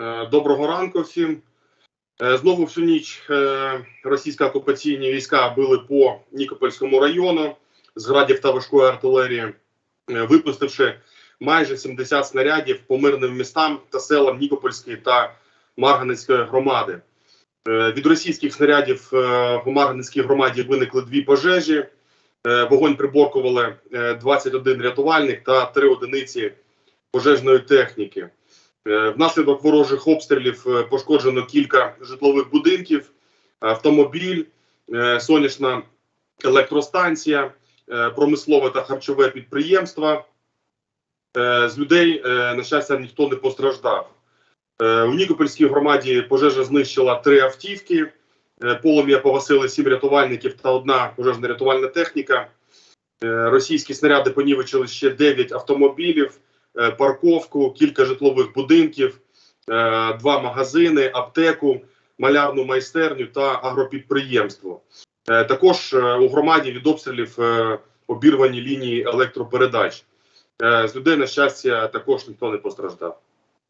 Е, Доброго ранку всім. Е, Знову всю ніч е, російські окупаційні війська били по Нікопольському району з градів та важкої артилерії, випустивши майже 70 снарядів по мирним містам та селам Нікопольської та Марганецької громади. Від російських снарядів по Марганецькій громаді виникли дві пожежі. Вогонь приборкували е, 21 рятувальник та 3 одиниці пожежної техніки. Е, Внаслідок ворожих обстрілів е, пошкоджено кілька житлових будинків, автомобіль, е, сонячна електростанція, промислове та харчове підприємство. Е, З людей, на щастя, ніхто не постраждав. У Нікопольській громаді пожежа знищила три автівки. Полум'я погасили сім рятувальників та одна пожежна рятувальна техніка. Російські снаряди понівечили ще 9 автомобілів, парковку, кілька житлових будинків, е, два магазини, аптеку, малярну майстерню та агропідприємство. Е, Також е, у громаді від обстрілів е, обірвані лінії електропередач. Е, З людей, на щастя, також ніхто не постраждав.